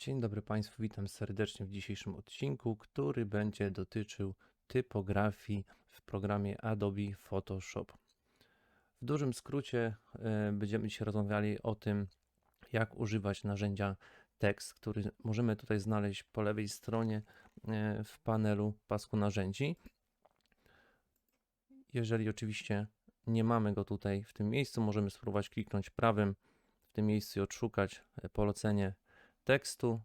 Dzień dobry Państwu, witam serdecznie w dzisiejszym odcinku, który będzie dotyczył typografii w programie Adobe Photoshop. W dużym skrócie e, będziemy dzisiaj rozmawiali o tym, jak używać narzędzia tekst, który możemy tutaj znaleźć po lewej stronie e, w panelu pasku narzędzi. Jeżeli oczywiście nie mamy go tutaj w tym miejscu, możemy spróbować kliknąć prawym w tym miejscu i odszukać e, polecenie tekstu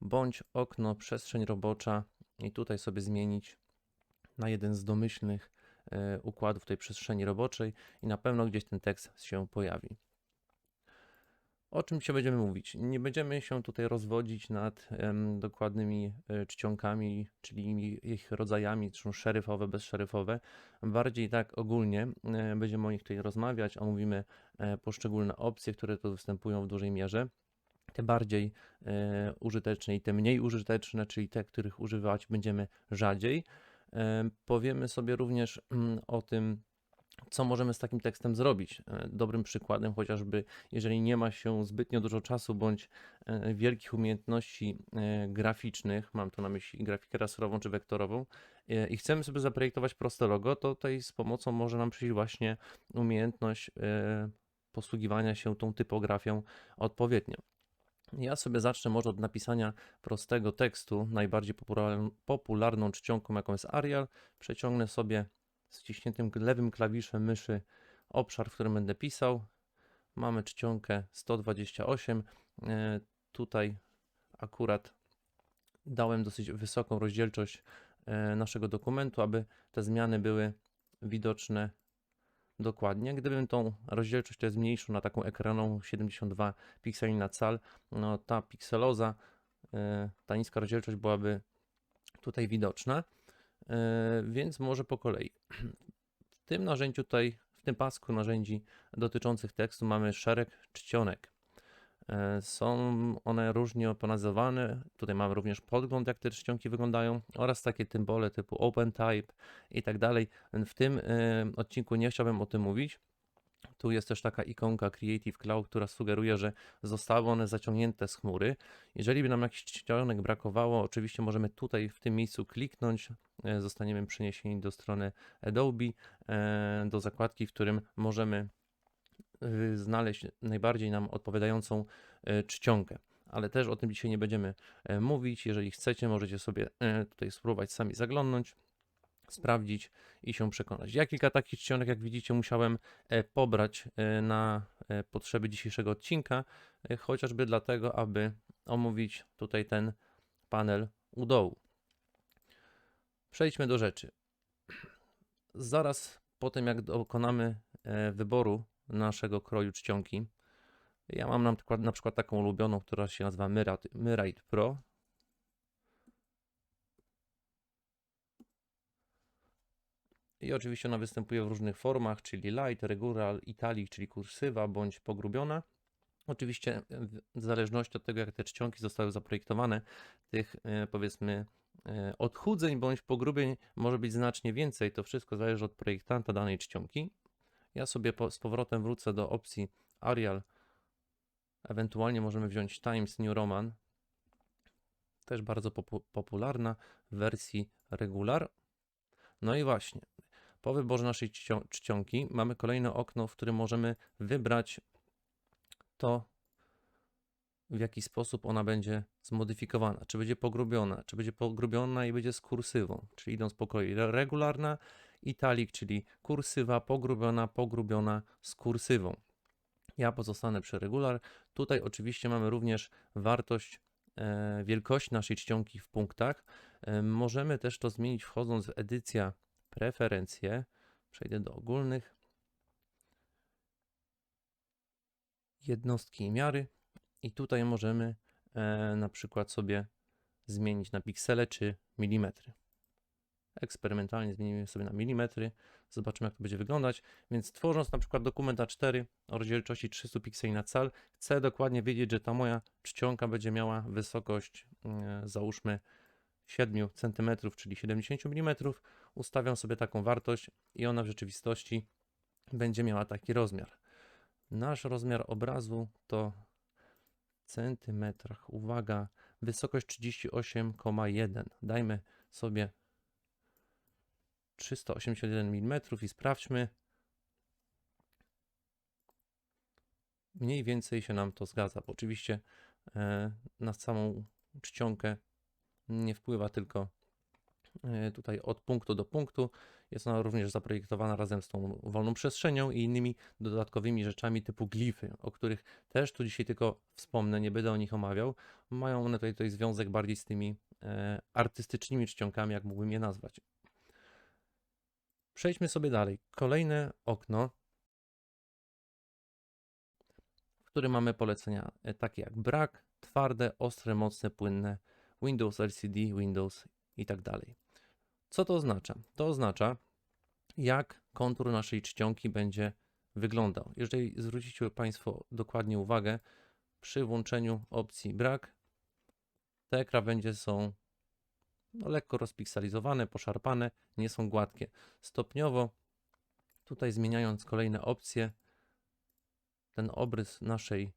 bądź okno przestrzeń robocza i tutaj sobie zmienić na jeden z domyślnych e, układów tej przestrzeni roboczej i na pewno gdzieś ten tekst się pojawi. O czym dzisiaj będziemy mówić? Nie będziemy się tutaj rozwodzić nad em, dokładnymi e, czcionkami, czyli ich rodzajami, czy szeryfowe, bezszeryfowe. Bardziej tak ogólnie e, będziemy o nich tutaj rozmawiać, omówimy poszczególne opcje, które tu występują w dużej mierze te bardziej e, użyteczne i te mniej użyteczne, czyli te, których używać będziemy rzadziej. E, powiemy sobie również mm, o tym, co możemy z takim tekstem zrobić. E, Dobrym przykładem, chociażby jeżeli nie ma się zbytnio dużo czasu bądź wielkich umiejętności graficznych, mam tu na myśli grafikę rasterową czy wektorową, i chcemy sobie zaprojektować proste logo, to tutaj z pomocą może nam przyjść właśnie umiejętność posługiwania się tą typografią odpowiednio. Ja sobie zacznę może od napisania prostego tekstu. Najbardziej popularną, czcionką, jaką jest Arial. Przeciągnę sobie z wciśniętym lewym klawiszem myszy obszar, w którym będę pisał. Mamy czcionkę 128. E, Tutaj akurat dałem dosyć wysoką rozdzielczość e, naszego dokumentu, aby te zmiany były widoczne dokładnie. Gdybym tą rozdzielczość tutaj zmniejszył na taką ekranową 72 pikseli na cal, no ta pikseloza, e, ta niska rozdzielczość byłaby tutaj widoczna, E, więc może po kolei. W tym narzędziu tutaj, w tym pasku narzędzi dotyczących tekstu mamy szereg czcionek. E, Są one różnie ponazywane. Tutaj mamy również podgląd, jak te czcionki wyglądają, oraz takie symbole typu OpenType i tak dalej. W tym e, odcinku nie chciałbym o tym mówić. Tu jest też taka ikonka Creative Cloud, która sugeruje, że zostały one zaciągnięte z chmury. Jeżeli by nam jakichś czcionek brakowało, oczywiście możemy tutaj w tym miejscu kliknąć, e, zostaniemy przeniesieni do strony Adobe, do zakładki, w którym możemy znaleźć najbardziej nam odpowiadającą e, czcionkę. Ale też o tym dzisiaj nie będziemy e, mówić. Jeżeli chcecie, możecie sobie e, tutaj spróbować sami zaglądnąć, sprawdzić i się przekonać. Ja kilka takich czcionek, jak widzicie, musiałem e, pobrać na potrzeby dzisiejszego odcinka, chociażby dlatego, aby omówić tutaj ten panel u dołu. Przejdźmy do rzeczy. Zaraz po tym, jak dokonamy wyboru naszego kroju czcionki, ja mam na przykład, na przykład taką ulubioną, która się nazywa Myrite Pro. I oczywiście ona występuje w różnych formach, czyli light, regular, italic, czyli kursywa, bądź pogrubiona. Oczywiście w w zależności od tego, jak te czcionki zostały zaprojektowane, tych e, powiedzmy e, odchudzeń bądź pogrubień może być znacznie więcej. To wszystko zależy od projektanta danej czcionki. Ja sobie po, z powrotem wrócę do opcji Arial. Ewentualnie możemy wziąć Times New Roman. Też bardzo popu- popularna w wersji regular. No i właśnie, po wyborze naszej czcio- czcionki mamy kolejne okno, w którym możemy wybrać to, w jaki sposób ona będzie zmodyfikowana. Czy będzie pogrubiona, czy będzie pogrubiona i będzie z kursywą, czyli idąc po kolei re- regularna, italic, czyli kursywa, pogrubiona, pogrubiona z kursywą. Ja pozostanę przy regular. Tutaj oczywiście mamy również wartość e, wielkości naszej czcionki w punktach. E, możemy też to zmienić wchodząc w edycja preferencje. Przejdę do ogólnych. Jednostki i miary. I tutaj możemy e, na przykład sobie zmienić na piksele czy milimetry. Eksperymentalnie zmienimy sobie na milimetry. Zobaczymy, jak to będzie wyglądać. Więc tworząc na przykład dokument A4 o rozdzielczości 300 pikseli na cal, chcę dokładnie wiedzieć, że ta moja czcionka będzie miała wysokość, e, załóżmy 7 cm, czyli 70 mm. Ustawiam sobie taką wartość i ona w rzeczywistości będzie miała taki rozmiar. Nasz rozmiar obrazu to centymetrach. Uwaga, wysokość 38,1. Dajmy sobie 381 mm i sprawdźmy. Mniej więcej się nam to zgadza, bo oczywiście e, na samą czcionkę nie wpływa tylko e, tutaj od punktu do punktu. Jest ona również zaprojektowana razem z tą wolną przestrzenią i innymi dodatkowymi rzeczami typu glify, o których też tu dzisiaj tylko wspomnę, nie będę o nich omawiał. Mają one tutaj, tutaj związek bardziej z tymi e, artystycznymi czcionkami, jak mógłbym je nazwać. Przejdźmy sobie dalej. Kolejne okno, w którym mamy polecenia e, takie jak brak, twarde, ostre, mocne, płynne, Windows LCD, Windows i tak dalej. Co to oznacza? To oznacza, jak kontur naszej czcionki będzie wyglądał. Jeżeli zwrócicie Państwo dokładnie uwagę, przy włączeniu opcji brak, te krawędzie są no, lekko rozpikselizowane, poszarpane, nie są gładkie. Stopniowo, tutaj zmieniając kolejne opcje, ten obrys naszej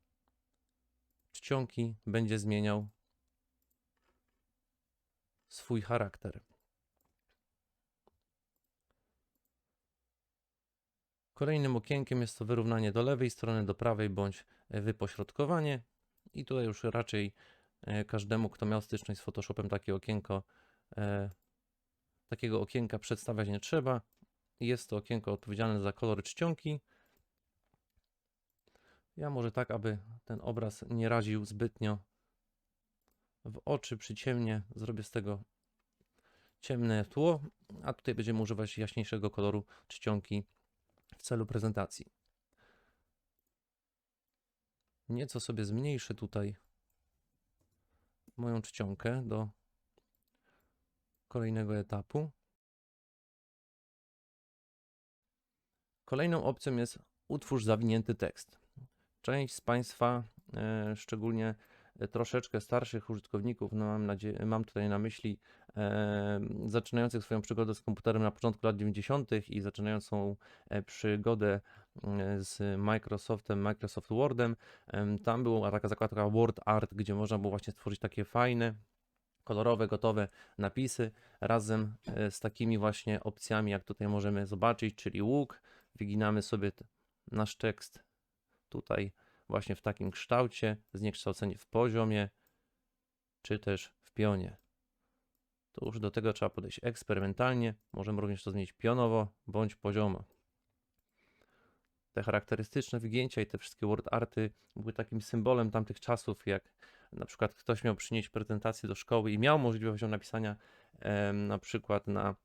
czcionki będzie zmieniał swój charakter. Kolejnym okienkiem jest to wyrównanie do lewej strony, do prawej bądź wypośrodkowanie. I tutaj już raczej e, każdemu, kto miał styczność z Photoshopem, takie okienko, takiego okienka przedstawiać nie trzeba. Jest to okienko odpowiedzialne za kolor czcionki. Ja może tak, aby ten obraz nie raził zbytnio w oczy, przyciemnie, zrobię z tego ciemne tło, a tutaj będziemy używać jaśniejszego koloru czcionki w celu prezentacji. Nieco sobie zmniejszę tutaj moją czcionkę do kolejnego etapu. Kolejną opcją jest utwórz zawinięty tekst. Część z Państwa, e, szczególnie troszeczkę starszych użytkowników, no mam, nadzieję, mam tutaj na myśli e, zaczynających swoją przygodę z komputerem na początku lat 90. i zaczynającą e, przygodę e, z Microsoftem, Microsoft Wordem. E, tam była taka zakładka Word Art, gdzie można było właśnie stworzyć takie fajne, kolorowe, gotowe napisy razem e, z takimi właśnie opcjami, jak tutaj możemy zobaczyć, czyli łuk. Wyginamy sobie nasz tekst tutaj właśnie w takim kształcie, zniekształcenie w poziomie, czy też w pionie. To już do tego trzeba podejść eksperymentalnie. Możemy również to zmienić pionowo bądź poziomo. Te charakterystyczne wygięcia i te wszystkie word arty były takim symbolem tamtych czasów, jak na przykład ktoś miał przynieść prezentację do szkoły i miał możliwość ją napisania na przykład na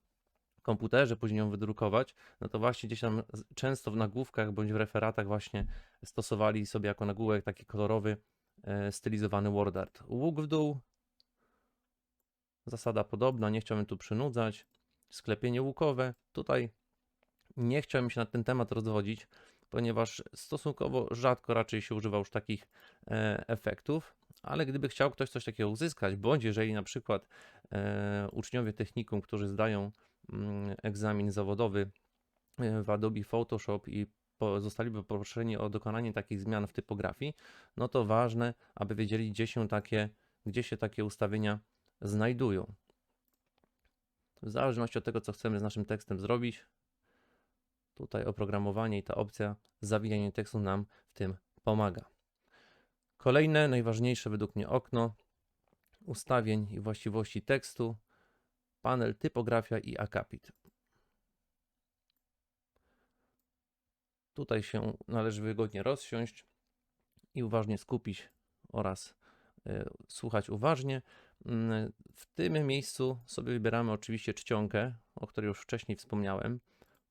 komputerze, później ją wydrukować, no to właśnie gdzieś tam często w nagłówkach bądź w referatach właśnie stosowali sobie jako nagłówek taki kolorowy, e, stylizowany word art. Łuk w dół, zasada podobna, nie chciałbym tu przynudzać. Sklepienie łukowe, tutaj nie chciałbym się na ten temat rozwodzić, ponieważ stosunkowo rzadko raczej się używa już takich e, efektów, ale gdyby chciał ktoś coś takiego uzyskać, bądź jeżeli na przykład e, uczniowie technikum, którzy zdają mm, egzamin zawodowy e, w Adobe Photoshop i zostaliby poproszeni o dokonanie takich zmian w typografii, no to ważne, aby wiedzieli, gdzie się takie, gdzie się takie ustawienia znajdują. W zależności od tego, co chcemy z naszym tekstem zrobić, tutaj oprogramowanie i ta opcja zawijanie tekstu nam w tym pomaga. Kolejne, najważniejsze według mnie okno ustawień i właściwości tekstu, panel typografia i akapit. Tutaj się należy wygodnie rozsiąść i uważnie skupić oraz y, słuchać uważnie. Mm, W tym miejscu sobie wybieramy oczywiście czcionkę, o której już wcześniej wspomniałem.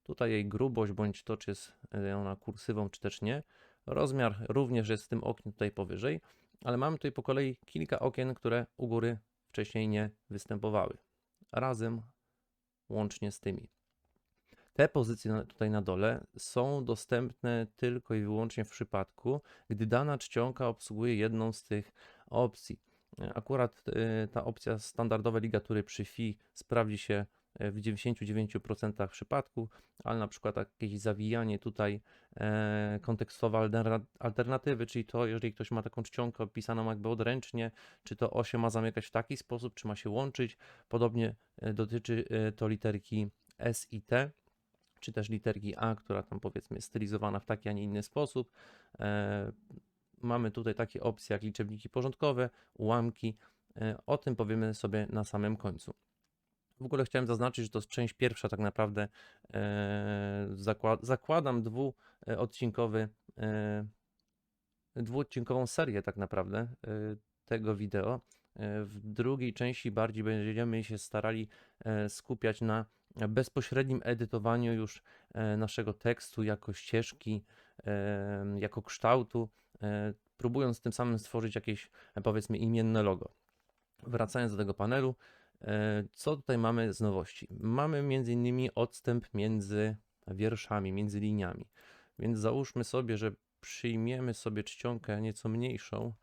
Tutaj jej grubość, bądź to, czy jest y, ona kursywą, czy też nie. Rozmiar również jest w tym oknie tutaj powyżej, ale mamy tutaj po kolei kilka okien, które u góry wcześniej nie występowały. Razem, łącznie z tymi. Te pozycje tutaj na dole są dostępne tylko i wyłącznie w przypadku, gdy dana czcionka obsługuje jedną z tych opcji. Akurat y, ta opcja standardowe ligatury przy FI sprawdzi się w 99% przypadków, ale na przykład jakieś zawijanie tutaj e, kontekstowe alterna- alternatywy, czyli to, jeżeli ktoś ma taką czcionkę opisaną jakby odręcznie, czy to osie ma zamykać w taki sposób, czy ma się łączyć. Podobnie e, dotyczy e, to literki S i T, czy też literki A, która tam powiedzmy jest stylizowana w taki, a nie inny sposób. E, mamy tutaj takie opcje jak liczebniki porządkowe, ułamki. E, O tym powiemy sobie na samym końcu. W ogóle chciałem zaznaczyć, że to jest część pierwsza tak naprawdę. E, zakła- zakładam dwuodcinkowy, e, dwuodcinkową serię tak naprawdę e, tego wideo. E, W drugiej części bardziej będziemy się starali e, skupiać na bezpośrednim edytowaniu już e, naszego tekstu jako ścieżki, e, jako kształtu, e, próbując tym samym stworzyć jakieś e, powiedzmy imienne logo. Wracając do tego panelu, e, co tutaj mamy z nowości? Mamy między innymi odstęp między wierszami, między liniami. Więc załóżmy sobie, że przyjmiemy sobie czcionkę nieco mniejszą,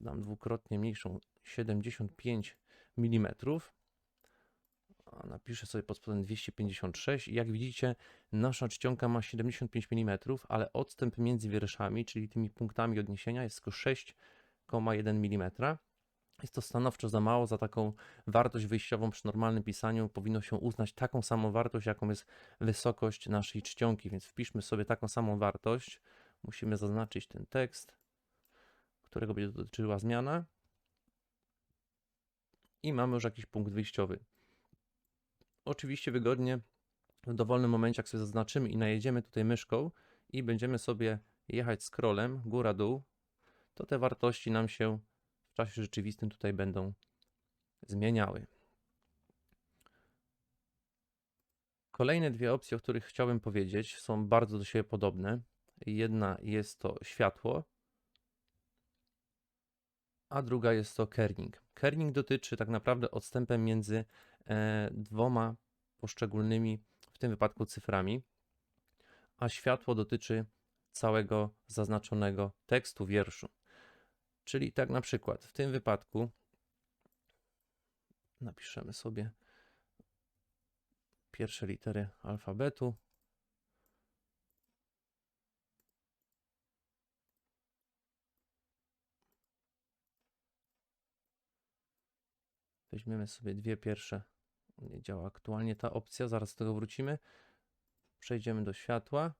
dam dwukrotnie mniejszą, 75 mm. Napiszę sobie pod spodem 256 i jak widzicie nasza czcionka ma 75 mm, ale odstęp między wierszami, czyli tymi punktami odniesienia jest tylko 6,1 mm. Jest to stanowczo za mało za taką wartość wyjściową przy normalnym pisaniu. Powinno się uznać taką samą wartość, jaką jest wysokość naszej czcionki, więc wpiszmy sobie taką samą wartość. Musimy zaznaczyć ten tekst, którego będzie dotyczyła zmiana. I mamy już jakiś punkt wyjściowy. Oczywiście wygodnie w dowolnym momencie, jak sobie zaznaczymy i najedziemy tutaj myszką i będziemy sobie jechać scrollem góra-dół, to te wartości nam się w czasie rzeczywistym tutaj będą zmieniały. Kolejne dwie opcje, o których chciałbym powiedzieć, są bardzo do siebie podobne. Jedna jest to światło, a druga jest to kerning. Kerning dotyczy tak naprawdę odstępem między e, dwoma poszczególnymi, w tym wypadku cyframi, a światło dotyczy całego zaznaczonego tekstu wierszu. Czyli tak na przykład w tym wypadku napiszemy sobie pierwsze litery alfabetu. Weźmiemy sobie dwie pierwsze. Nie działa aktualnie ta opcja, zaraz do tego wrócimy. Przejdziemy do światła.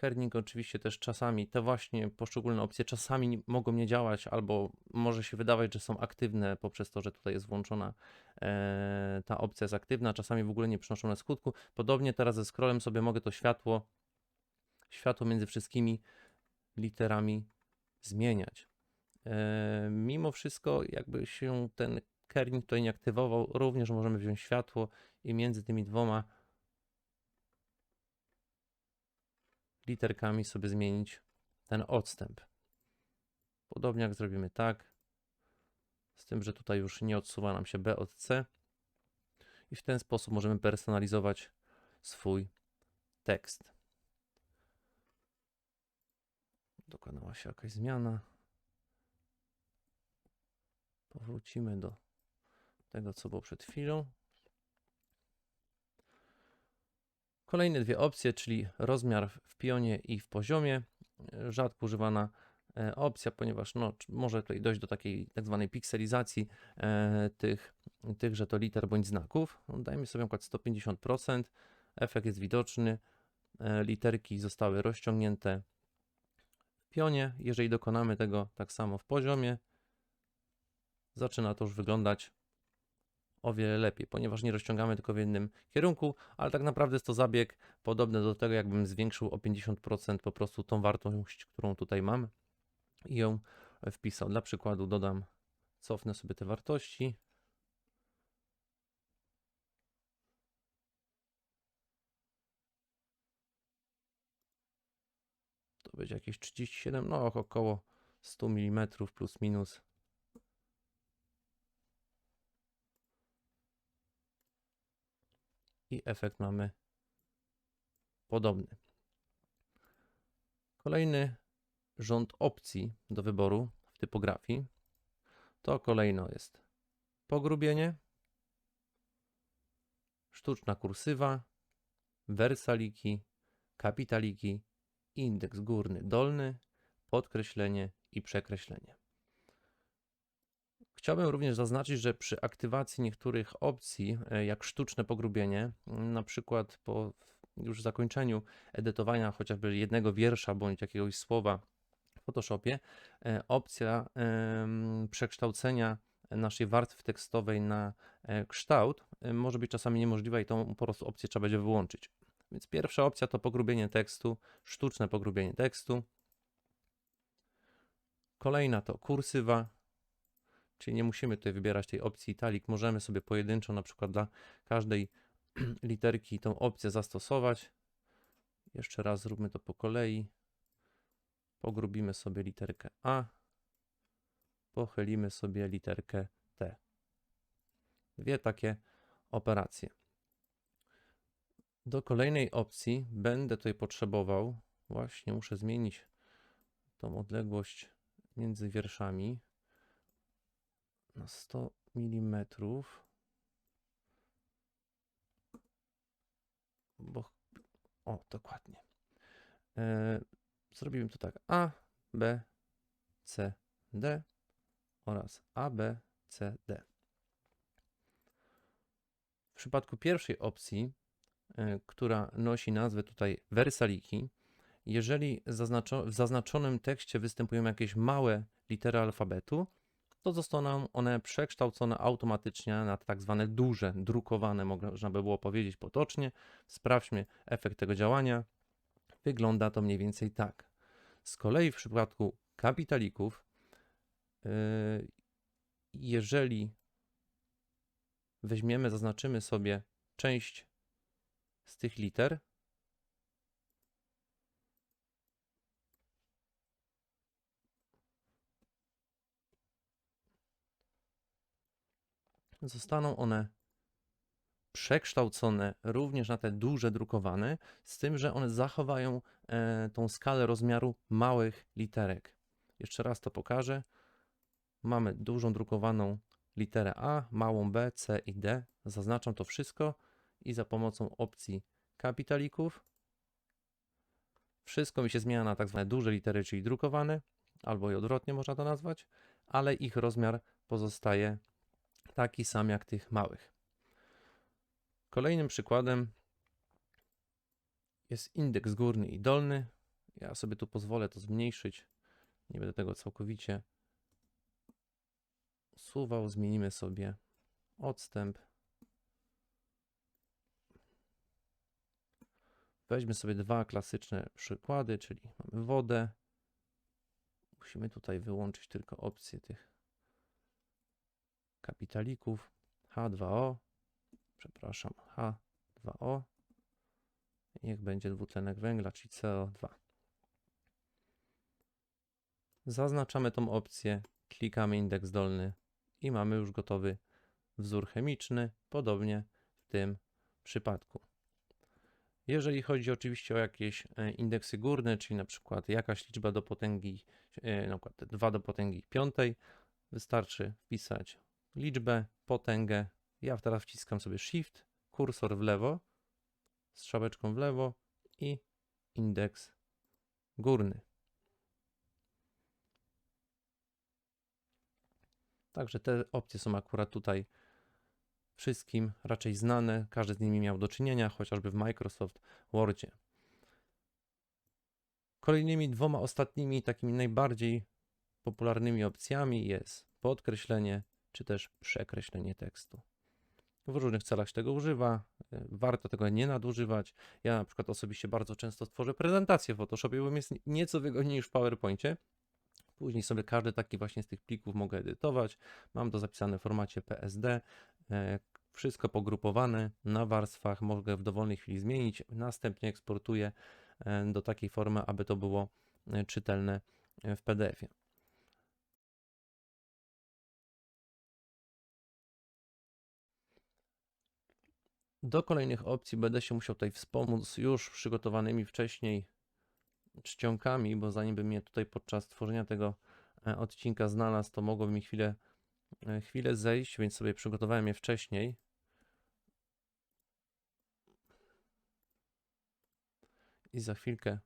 Kerning oczywiście też czasami, te właśnie poszczególne opcje czasami mogą nie działać, albo może się wydawać, że są aktywne poprzez to, że tutaj jest włączona e, ta opcja jest aktywna, czasami w ogóle nie przynoszą na skutku. Podobnie teraz ze scrollem sobie mogę to światło, światło między wszystkimi literami zmieniać. E, mimo wszystko, jakby się ten kerning tutaj nie aktywował, również możemy wziąć światło i między tymi dwoma literkami sobie zmienić ten odstęp. Podobnie jak zrobimy tak, z tym, że tutaj już nie odsuwa nam się B od C i w ten sposób możemy personalizować swój tekst. Dokonała się jakaś zmiana. Powrócimy do tego, co było przed chwilą. Kolejne dwie opcje, czyli rozmiar w pionie i w poziomie. E, Rzadko używana e, opcja, ponieważ no, może tutaj dojść do takiej tak zwanej pikselizacji e, tych, tychże to liter bądź znaków. No, dajmy sobie na przykład 150%. Efekt jest widoczny. Literki zostały rozciągnięte w pionie. Jeżeli dokonamy tego tak samo w poziomie, zaczyna to już wyglądać o wiele lepiej, ponieważ nie rozciągamy tylko w jednym kierunku, ale tak naprawdę jest to zabieg podobny do tego, jakbym zwiększył o 50% po prostu tą wartość, którą tutaj mam i ją wpisał. Dla przykładu dodam, cofnę sobie te wartości. To będzie jakieś 37, no około 100 mm plus minus. I efekt mamy podobny. Kolejny rząd opcji do wyboru w typografii to kolejno jest pogrubienie, sztuczna kursywa, wersaliki, kapitaliki, indeks górny dolny, podkreślenie i przekreślenie. Chciałbym również zaznaczyć, że przy aktywacji niektórych opcji, e, jak sztuczne pogrubienie, na przykład po już zakończeniu edytowania chociażby jednego wiersza bądź jakiegoś słowa w Photoshopie, e, opcja przekształcenia naszej warstwy tekstowej na e, kształt może być czasami niemożliwa i tą po prostu opcję trzeba będzie wyłączyć. Więc pierwsza opcja to pogrubienie tekstu, sztuczne pogrubienie tekstu. Kolejna to kursywa, czyli nie musimy tutaj wybierać tej opcji italic. Możemy sobie pojedynczo na przykład dla każdej literki tą opcję zastosować. Jeszcze raz zróbmy to po kolei. Pogrubimy sobie literkę A. Pochylimy sobie literkę T. Dwie takie operacje. Do kolejnej opcji będę tutaj potrzebował, właśnie muszę zmienić tą odległość między wierszami na 100 mm, bo o, dokładnie. E, zrobimy to tak: A, B, C, D oraz A, B, C, D. W przypadku pierwszej opcji, e, która nosi nazwę tutaj wersaliki, jeżeli zaznaczo w zaznaczonym tekście występują jakieś małe litery alfabetu, to zostaną one przekształcone automatycznie na tak zwane duże, drukowane, można by było powiedzieć potocznie. Sprawdźmy efekt tego działania. Wygląda to mniej więcej tak. Z kolei w przypadku kapitalików, yy, jeżeli weźmiemy, zaznaczymy sobie część z tych liter, zostaną one przekształcone również na te duże drukowane, z tym, że one zachowają e, tą skalę rozmiaru małych literek. Jeszcze raz to pokażę. Mamy dużą drukowaną literę A, małą B, C i D. Zaznaczam to wszystko i za pomocą opcji kapitalików wszystko mi się zmienia na tak zwane duże litery, czyli drukowane, albo i odwrotnie można to nazwać, ale ich rozmiar pozostaje taki sam jak tych małych. Kolejnym przykładem jest indeks górny i dolny. Ja sobie tu pozwolę to zmniejszyć. Nie będę tego całkowicie suwał. Zmienimy sobie odstęp. Weźmy sobie dwa klasyczne przykłady, czyli mamy wodę. Musimy tutaj wyłączyć tylko opcję tych kapitalików H2O, przepraszam, H2O, niech będzie dwutlenek węgla, czyli CO2. Zaznaczamy tą opcję, klikamy indeks dolny i mamy już gotowy wzór chemiczny, podobnie w tym przypadku. Jeżeli chodzi oczywiście o jakieś e, indeksy górne, czyli na przykład jakaś liczba do potęgi, e, na przykład 2 do potęgi piątej, wystarczy wpisać liczbę, potęgę. Ja teraz wciskam sobie Shift, kursor w lewo, strzałeczką w lewo i indeks górny. Także te opcje są akurat tutaj wszystkim raczej znane. Każdy z nimi miał do czynienia, chociażby w Microsoft Wordzie. Kolejnymi dwoma ostatnimi, takimi najbardziej popularnymi opcjami jest podkreślenie czy też przekreślenie tekstu. W różnych celach się tego używa, y, warto tego nie nadużywać. Ja na przykład osobiście bardzo często tworzę prezentację w Photoshopie, bo jest nieco wygodniej niż w PowerPoincie. Później sobie każdy taki właśnie z tych plików mogę edytować. Mam to zapisane w formacie PSD. E, wszystko pogrupowane na warstwach, mogę w dowolnej chwili zmienić. Następnie eksportuję e, do takiej formy, aby to było e, czytelne w PDF-ie. Do kolejnych opcji będę się musiał tutaj wspomóc już przygotowanymi wcześniej czcionkami, bo zanim bym je tutaj podczas tworzenia tego e, odcinka znalazł, to mogłoby mi chwilę, e, chwilę zejść, więc sobie przygotowałem je wcześniej. I za chwilkę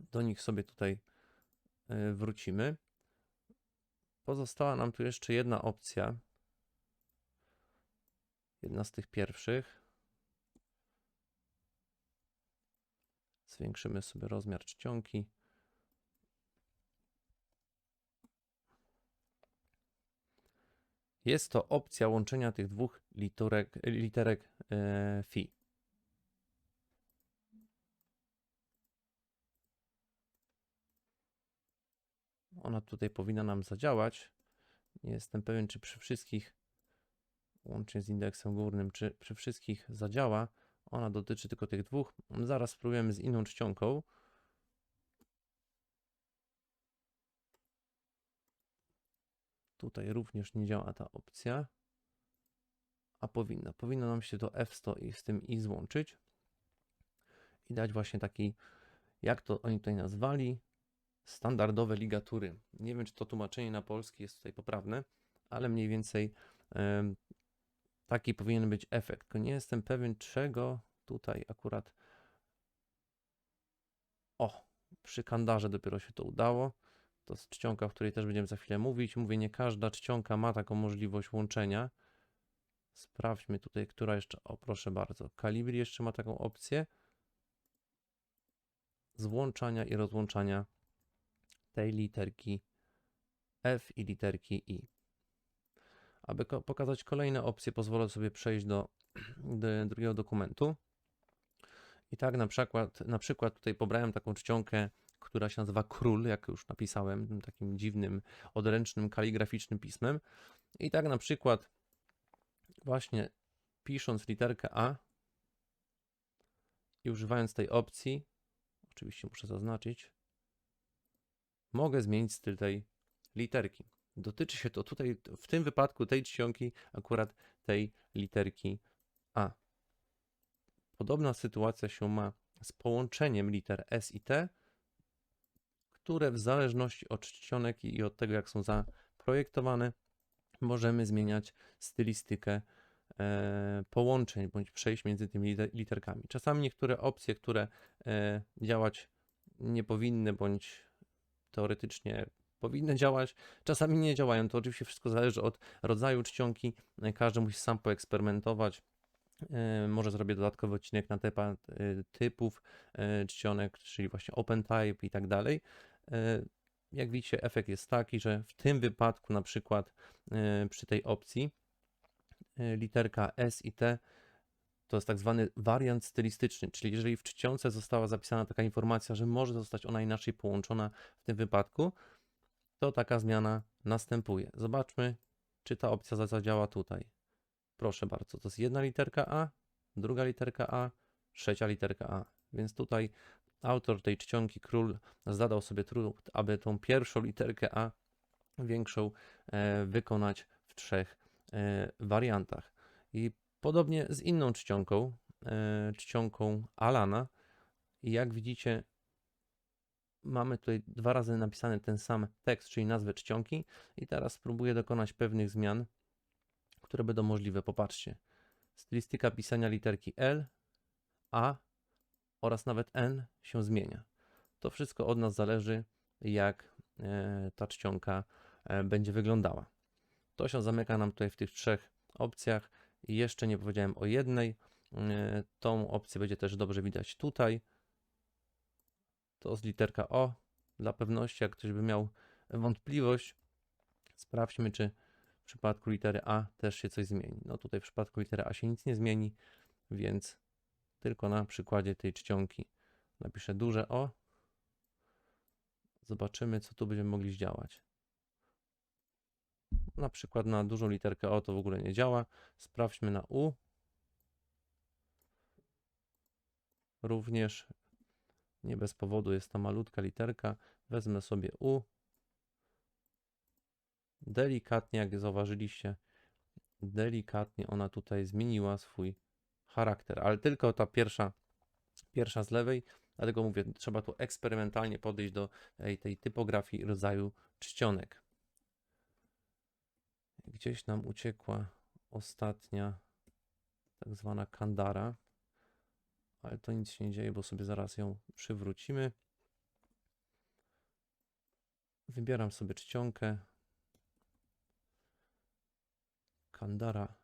do nich sobie tutaj e, wrócimy. Pozostała nam tu jeszcze jedna opcja, Jedna z tych pierwszych. Zwiększymy sobie rozmiar czcionki. Jest to opcja łączenia tych dwóch literek, literek e, fi. Ona tutaj powinna nam zadziałać. Nie jestem pewien, czy przy wszystkich, łącznie z indeksem górnym, czy przy wszystkich zadziała. Ona dotyczy tylko tych dwóch. Zaraz spróbujemy z inną czcionką. Tutaj również nie działa ta opcja. A powinna. Powinno nam się to F100 i z tym i złączyć. I dać właśnie taki, jak to oni tutaj nazwali, standardowe ligatury. Nie wiem, czy to tłumaczenie na polski jest tutaj poprawne, ale mniej więcej taki powinien być efekt. Tylko nie jestem pewien, czego tutaj akurat. O, przy kandarze dopiero się to udało. To jest czcionka, o której też będziemy za chwilę mówić. Mówię, nie każda czcionka ma taką możliwość łączenia. Sprawdźmy tutaj, która jeszcze. O, proszę bardzo. Calibri jeszcze ma taką opcję złączania i rozłączania tej literki F i literki I. Aby pokazać kolejne opcje, pozwolę sobie przejść do, do drugiego dokumentu. I tak na przykład, na przykład tutaj pobrałem taką czcionkę, która się nazywa Król, jak już napisałem, takim dziwnym, odręcznym, kaligraficznym pismem. I tak na przykład właśnie pisząc literkę A i używając tej opcji, oczywiście muszę zaznaczyć, mogę zmienić styl tej literki. Dotyczy się to tutaj, w tym wypadku tej czcionki, akurat tej literki A. Podobna sytuacja się ma z połączeniem liter S i T, które w zależności od czcionek i od tego, jak są zaprojektowane, możemy zmieniać stylistykę e, połączeń bądź przejść między tymi liter- literkami. Czasami niektóre opcje, które e, działać nie powinny bądź teoretycznie powinny działać, czasami nie działają. To oczywiście wszystko zależy od rodzaju czcionki. E, Każdy musi sam poeksperymentować. E, Może zrobię dodatkowy odcinek na temat e, typów czcionek, czyli właśnie OpenType i tak dalej. Jak widzicie, efekt jest taki, że w tym wypadku, na przykład przy tej opcji, literka S i T to jest tak zwany wariant stylistyczny, czyli jeżeli w czcionce została zapisana taka informacja, że może zostać ona inaczej połączona w tym wypadku, to taka zmiana następuje. Zobaczmy, czy ta opcja za- zadziała tutaj. Proszę bardzo, to jest jedna literka A, druga literka A, trzecia literka A. Więc tutaj autor tej czcionki, król, zadał sobie trud, aby tą pierwszą literkę A większą e, wykonać w trzech e, wariantach. I podobnie z inną czcionką, e, czcionką Alana. I jak widzicie, mamy tutaj dwa razy napisany ten sam tekst, czyli nazwę czcionki. I teraz spróbuję dokonać pewnych zmian, które będą możliwe. Popatrzcie. Stylistyka pisania literki L, A oraz nawet N się zmienia. To wszystko od nas zależy, jak e, ta czcionka e, będzie wyglądała. To się zamyka nam tutaj w tych trzech opcjach. Jeszcze nie powiedziałem o jednej. E, Tą opcję będzie też dobrze widać tutaj. To jest literka O. Dla pewności, jak ktoś by miał wątpliwość, sprawdźmy, czy w przypadku litery A też się coś zmieni. No tutaj w przypadku litery A się nic nie zmieni, więc tylko na przykładzie tej czcionki napiszę duże O. Zobaczymy, co tu będziemy mogli zdziałać. Na przykład na dużą literkę O to w ogóle nie działa. Sprawdźmy na U. Również nie bez powodu jest ta malutka literka. Wezmę sobie U. Delikatnie, jak zauważyliście, delikatnie ona tutaj zmieniła swój charakter, ale tylko ta pierwsza, pierwsza z lewej. Dlatego mówię, trzeba tu eksperymentalnie podejść do tej, tej typografii rodzaju czcionek. Gdzieś nam uciekła ostatnia, tak zwana kandara. Ale to nic się nie dzieje, bo sobie zaraz ją przywrócimy. Wybieram sobie czcionkę. Kandara.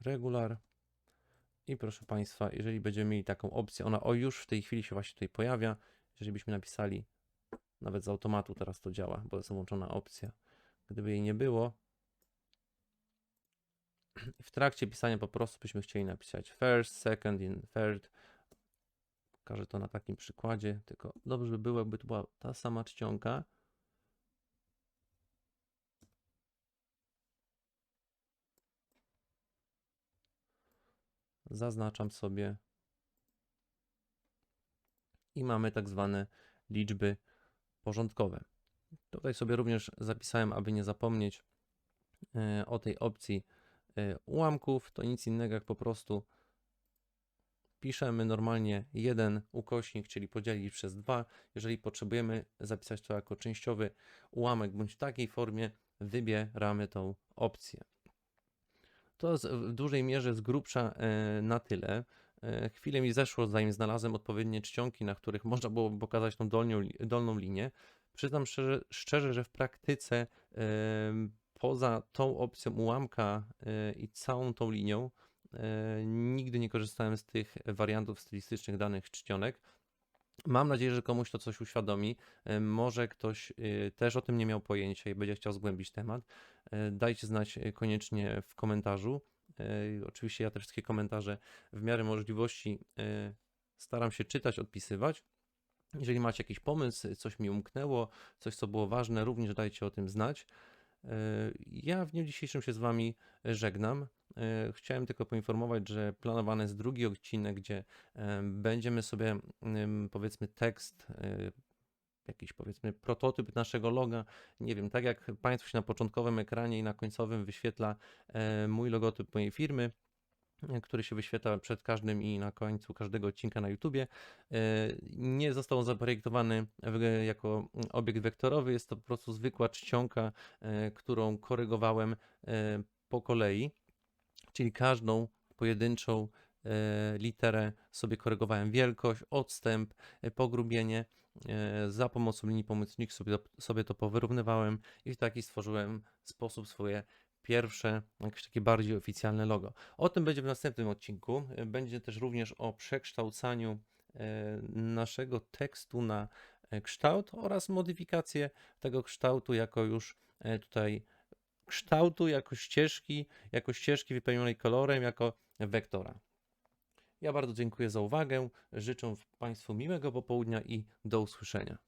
Regular. I proszę Państwa, jeżeli będziemy mieli taką opcję, ona o już w tej chwili się właśnie tutaj pojawia. Jeżeli byśmy napisali, nawet z automatu teraz to działa, bo jest włączona opcja. Gdyby jej nie było, w trakcie pisania po prostu byśmy chcieli napisać first, second, in third. Pokażę to na takim przykładzie, tylko dobrze by było, jakby to była ta sama czcionka. Zaznaczam sobie i mamy tak zwane liczby porządkowe. Tutaj sobie również zapisałem, aby nie zapomnieć e, o tej opcji ułamków. To nic innego jak po prostu piszemy normalnie jeden ukośnik, czyli podzielić przez dwa. Jeżeli potrzebujemy zapisać to jako częściowy ułamek bądź w takiej formie, wybieramy tą opcję. To jest w dużej mierze z grubsza e, na tyle. E, Chwilę mi zeszło, zanim znalazłem odpowiednie czcionki, na których można było pokazać tą dolnią, dolną linię. Przyznam szczerze, szczerze że w praktyce poza tą opcją ułamka e, i całą tą linią e, nigdy nie korzystałem z tych wariantów stylistycznych danych czcionek. Mam nadzieję, że komuś to coś uświadomi. E, Może ktoś też o tym nie miał pojęcia i będzie chciał zgłębić temat. Dajcie znać koniecznie w komentarzu. Oczywiście ja te wszystkie komentarze w miarę możliwości staram się czytać, odpisywać. Jeżeli macie jakiś pomysł, coś mi umknęło, coś co było ważne, również dajcie o tym znać. E, Ja w dniu dzisiejszym się z Wami żegnam. E, Chciałem tylko poinformować, że planowany jest drugi odcinek, gdzie e, będziemy sobie powiedzmy tekst, jakiś powiedzmy prototyp naszego loga. Nie wiem, tak jak Państwu się na początkowym ekranie i na końcowym wyświetla mój logotyp mojej firmy, który się wyświetla przed każdym i na końcu każdego odcinka na YouTubie. E, Nie został on zaprojektowany jako obiekt wektorowy, jest to po prostu zwykła czcionka, e, którą korygowałem e, po kolei, czyli każdą pojedynczą literę sobie korygowałem wielkość, odstęp, pogrubienie. Za pomocą linii pomocniczych sobie, to- sobie to powyrównywałem i w taki stworzyłem sposób swoje pierwsze, jakieś takie bardziej oficjalne logo. O tym będzie w następnym odcinku. Będzie też również o przekształcaniu e, naszego tekstu na e, kształt oraz modyfikację tego kształtu jako już e, tutaj kształtu, jako ścieżki, jako ścieżki wypełnionej kolorem, jako wektora. Ja bardzo dziękuję za uwagę. Życzę Państwu miłego popołudnia i do usłyszenia.